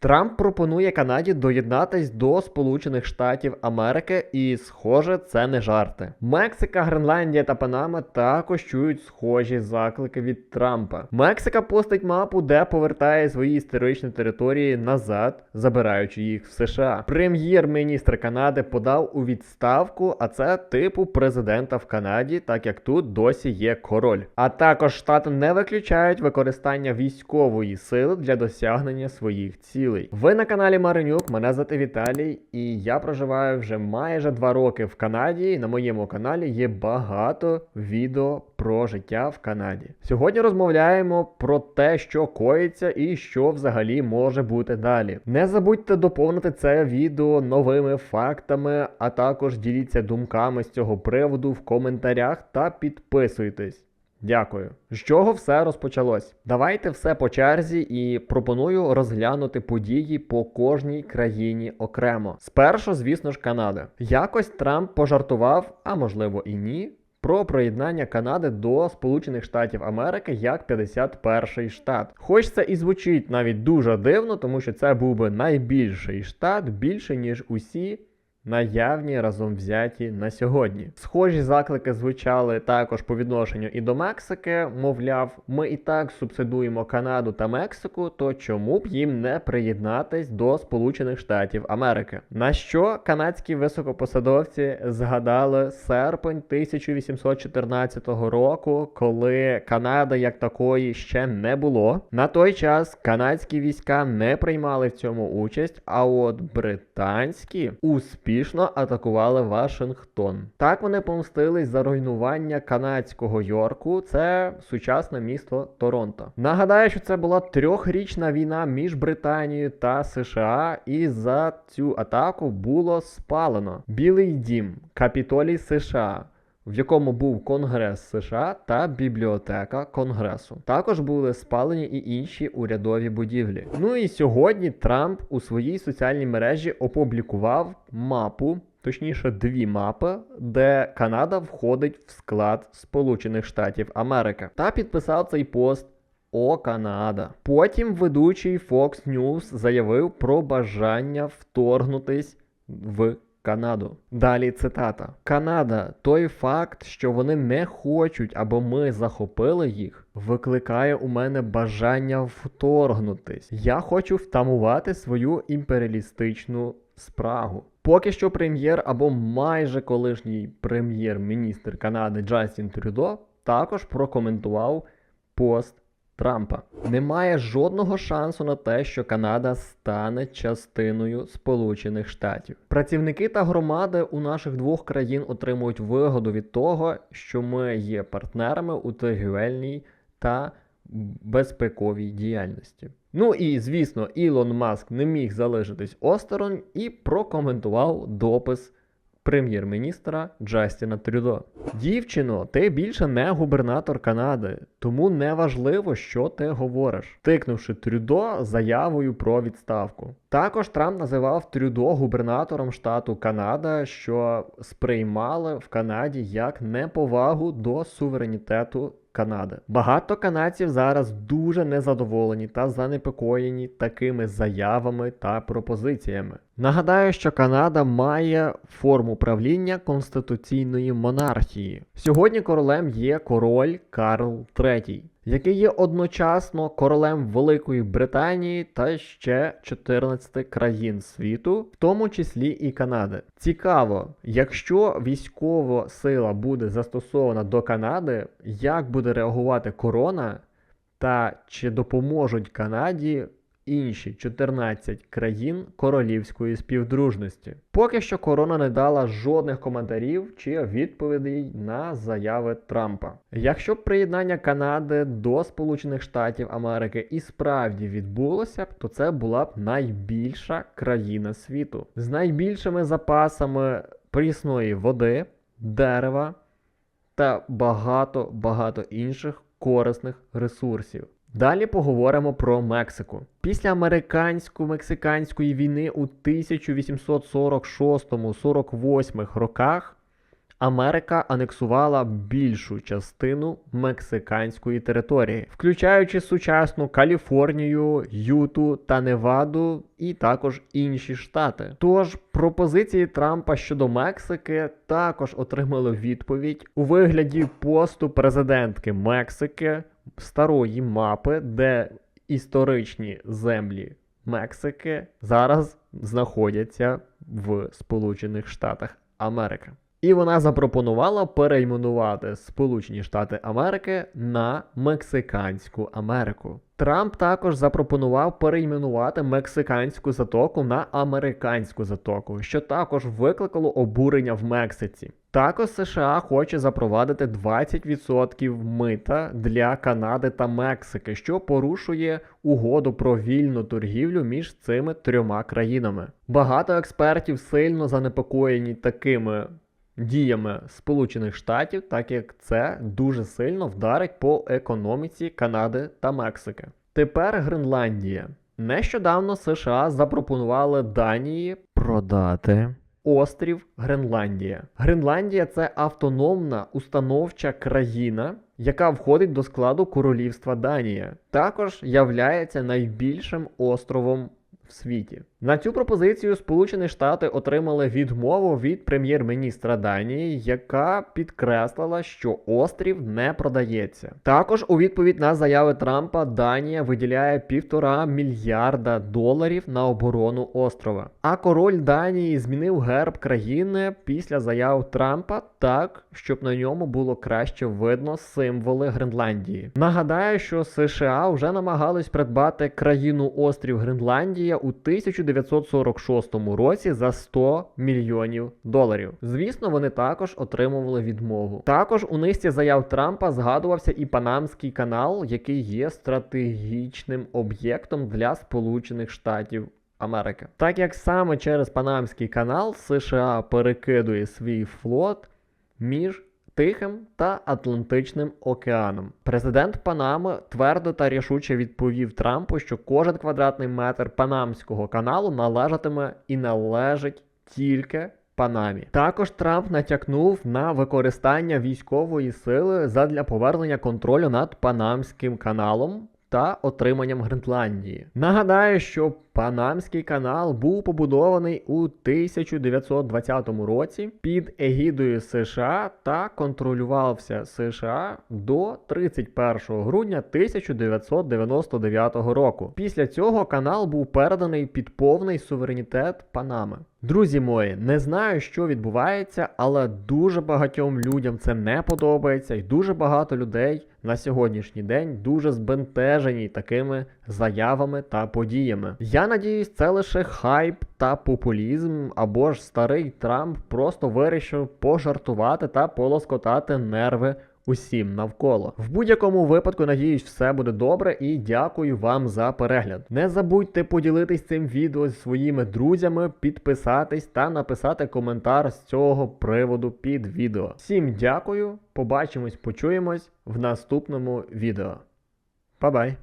Трамп пропонує Канаді доєднатись до Сполучених Штатів Америки, і, схоже, це не жарти. Мексика, Гренландія та Панама також чують схожі заклики від Трампа. Мексика постить мапу, де повертає свої історичні території назад, забираючи їх в США. Прем'єр-міністр Канади подав у відставку, а це типу президента в Канаді, так як тут досі є король. А також штати не виключають використання військової сили для досягнення своїх цілей. Ви на каналі Маринюк, мене звати Віталій, і я проживаю вже майже два роки в Канаді. І на моєму каналі є багато відео про життя в Канаді. Сьогодні розмовляємо про те, що коїться і що взагалі може бути далі. Не забудьте доповнити це відео новими фактами, а також діліться думками з цього приводу в коментарях та підписуйтесь. Дякую. З чого все розпочалось? Давайте все по черзі і пропоную розглянути події по кожній країні окремо. Спершу, звісно ж, Канада. Якось Трамп пожартував, а можливо і ні. Про приєднання Канади до Сполучених Штатів Америки як 51-й штат. Хоч це і звучить навіть дуже дивно, тому що це був би найбільший штат, більше ніж усі наявні разом взяті на сьогодні. Схожі заклики звучали також по відношенню і до Мексики. Мовляв, ми і так субсидуємо Канаду та Мексику, то чому б їм не приєднатись до Сполучених Штатів Америки? На що канадські високопосадовці згадали серпень 1814 року, коли Канада як такої ще не було. На той час канадські війська не приймали в цьому участь, а от британські успішно атакували Вашингтон. Так вони помстились за руйнування канадського Йорку. Це сучасне місто Торонто. Нагадаю, що це була трьохрічна війна між Британією та США, і за цю атаку було спалено Білий Дім, Капітолій США. В якому був Конгрес США та бібліотека Конгресу. Також були спалені і інші урядові будівлі. Ну і сьогодні Трамп у своїй соціальній мережі опублікував мапу, точніше, дві мапи, де Канада входить в склад Сполучених Штатів Америки, та підписав цей пост. О, Канада. Потім ведучий Fox News заявив про бажання вторгнутись в Канаду. Далі цитата: Канада, той факт, що вони не хочуть, або ми захопили їх, викликає у мене бажання вторгнутись. Я хочу втамувати свою імперіалістичну спрагу. Поки що прем'єр або майже колишній прем'єр-міністр Канади Джастін Трюдо також прокоментував пост Трампа. Немає жодного шансу на те, що Канада стане частиною Сполучених Штатів. Працівники та громади у наших двох країн отримують вигоду від того, що ми є партнерами у торгівельній та безпековій діяльності. Ну і звісно, Ілон Маск не міг залишитись осторонь і прокоментував допис прем'єр-міністра Джастіна Трюдо. Дівчино, ти більше не губернатор Канади, тому не важливо, що ти говориш, тикнувши Трюдо заявою про відставку. Також Трамп називав Трюдо губернатором штату Канада, що сприймали в Канаді як неповагу до суверенітету. Канади. Багато канадців зараз дуже незадоволені та занепокоєні такими заявами та пропозиціями. Нагадаю, що Канада має форму правління конституційної монархії. Сьогодні королем є король Карл III, який є одночасно королем Великої Британії та ще 14 країн світу, в тому числі і Канади. Цікаво, якщо військова сила буде застосована до Канади, як буде реагувати корона, та чи допоможуть Канаді інші 14 країн королівської співдружності. Поки що корона не дала жодних коментарів чи відповідей на заяви Трампа. Якщо б приєднання Канади до Сполучених Штатів Америки і справді відбулося б, то це була б найбільша країна світу з найбільшими запасами прісної води, дерева та багато багато інших корисних ресурсів. Далі поговоримо про Мексику. Після американсько-мексиканської війни у 1846-48 роках Америка анексувала більшу частину мексиканської території, включаючи сучасну Каліфорнію, Юту та Неваду і також інші штати. Тож пропозиції Трампа щодо Мексики також отримали відповідь у вигляді посту президентки Мексики старої мапи, де історичні землі Мексики зараз знаходяться в Сполучених Штатах Америки. І вона запропонувала перейменувати Сполучені Штати Америки на Мексиканську Америку. Трамп також запропонував перейменувати мексиканську затоку на американську затоку, що також викликало обурення в Мексиці. Також США хоче запровадити 20% мита для Канади та Мексики, що порушує угоду про вільну торгівлю між цими трьома країнами. Багато експертів сильно занепокоєні такими діями Сполучених Штатів, так як це дуже сильно вдарить по економіці Канади та Мексики. Тепер Гренландія. Нещодавно США запропонували Данії продати острів Гренландія. Гренландія це автономна установча країна, яка входить до складу королівства Данія. Також являється найбільшим островом в світі. На цю пропозицію Сполучені Штати отримали відмову від прем'єр-міністра Данії, яка підкреслила, що острів не продається. Також у відповідь на заяви Трампа Данія виділяє півтора мільярда доларів на оборону острова. А король Данії змінив герб країни після заяв Трампа так, щоб на ньому було краще видно символи Гренландії. Нагадаю, що США вже намагались придбати країну острів Гренландія у 1946 році за 100 мільйонів доларів. Звісно, вони також отримували відмову. Також у низці заяв Трампа згадувався і Панамський канал, який є стратегічним об'єктом для Сполучених Штатів. Америки, так як саме через Панамський канал США перекидує свій флот між Тихим та Атлантичним океаном. Президент Панами твердо та рішуче відповів Трампу, що кожен квадратний метр Панамського каналу належатиме і належить тільки Панамі. Також Трамп натякнув на використання військової сили задля повернення контролю над Панамським каналом. Та отриманням Гренландії. Нагадаю, що Панамський канал був побудований у 1920 році під егідою США та контролювався США до 31 грудня 1999 року. Після цього канал був переданий під повний суверенітет Панами. Друзі мої, не знаю, що відбувається, але дуже багатьом людям це не подобається, і дуже багато людей на сьогоднішній день дуже збентежені такими заявами та подіями. Я надіюсь, це лише хайп та популізм, або ж старий Трамп просто вирішив пожартувати та полоскотати нерви. Усім навколо. В будь-якому випадку, надіюсь, все буде добре і дякую вам за перегляд. Не забудьте поділитись цим відео зі своїми друзями, підписатись та написати коментар з цього приводу під відео. Всім дякую, побачимось, почуємось в наступному відео. Па-бай!